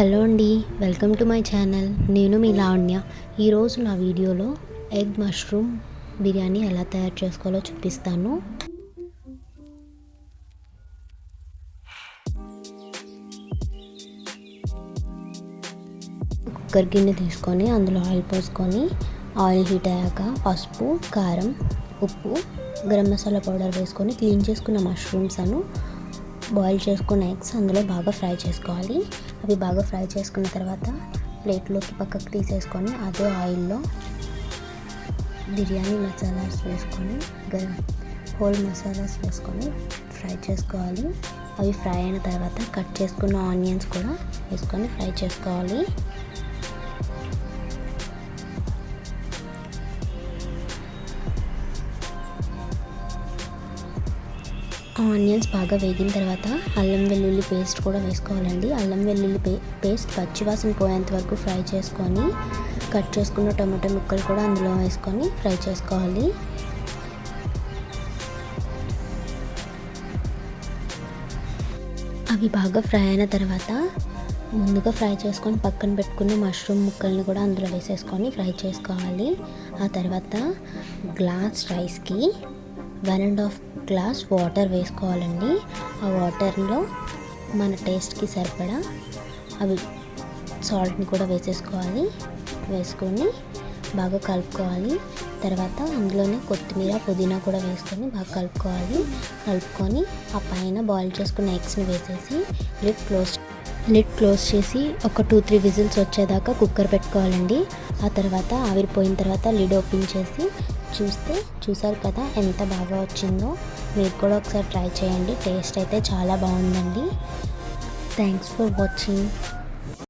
Hello అండి welcome to my channel. నేను మీ లావణ్య. ఈరోజు నా వీడియోలో ఎగ్ మష్రూమ్ బిర్యానీ ఎలా తయారు చేసుకోవాలో చూపిస్తాను. కుక్కర్ గిన్నె తీసుకొని అందులో ఆయిల్ పోసుకొని ఆయిల్ హీట్ అయ్యాక పసుపు కారం ఉప్పు గరం మసాలా పౌడర్ వేసుకొని క్లీన్ చేసుకున్న మష్రూమ్స్ అను బాయిల్ చేసుకున్న ఎగ్స్ అందులో బాగా ఫ్రై చేసుకోవాలి. అవి బాగా ఫ్రై చేసుకున్న తర్వాత ప్లేట్లోకి పక్కకు తీసేసుకొని అదే ఆయిల్లో బిర్యానీ మసాలాస్ వేసుకొని గరం హోల్ మసాలాస్ వేసుకొని ఫ్రై చేసుకోవాలి. అవి ఫ్రై అయిన తర్వాత కట్ చేసుకున్న ఆనియన్స్ కూడా వేసుకొని ఫ్రై చేసుకోవాలి. ఆనియన్స్ బాగా వేగిన తర్వాత అల్లం వెల్లుల్లి పేస్ట్ కూడా వేసుకోవాలండి. అల్లం వెల్లుల్లి పే పేస్ట్ పచ్చివాసన పోయేంత వరకు ఫ్రై చేసుకొని కట్ చేసుకున్న టమాటో ముక్కలు కూడా అందులో వేసుకొని ఫ్రై చేసుకోవాలి. అవి బాగా ఫ్రై అయిన తర్వాత ముందుగా ఫ్రై చేసుకొని పక్కన పెట్టుకున్న మష్రూమ్ ముక్కల్ని కూడా అందులో వేసేసుకొని ఫ్రై చేసుకోవాలి. ఆ తర్వాత గ్లాస్ రైస్కి one and half glass water వేసుకోవాలండి. ఆ వాటర్లో మన టేస్ట్కి సరిపడా అవి సాల్ట్ని కూడా వేసేసుకోవాలి. వేసుకొని బాగా కలుపుకోవాలి. తర్వాత అందులోనే కొత్తిమీర పుదీనా కూడా వేసుకొని బాగా కలుపుకోవాలి. కలుపుకొని ఆ పైన బాయిల్ చేసుకున్న ఎగ్స్ని వేసేసి లిడ్ క్లోజ్ లిడ్ క్లోజ్ చేసి ఒక టూ త్రీ విజిల్స్ వచ్చేదాకా కుక్కర్ పెట్టుకోవాలండి. ఆ తర్వాత ఆవిరిపోయిన తర్వాత లిడ్ ఓపెన్ చేసి చూస్తే చూసారు కదా ఎంత బాగా వచ్చిందో. మీరు కూడా ఒకసారి ట్రై చేయండి టేస్ట్ అయితే చాలా బాగుందండి. Thanks for watching.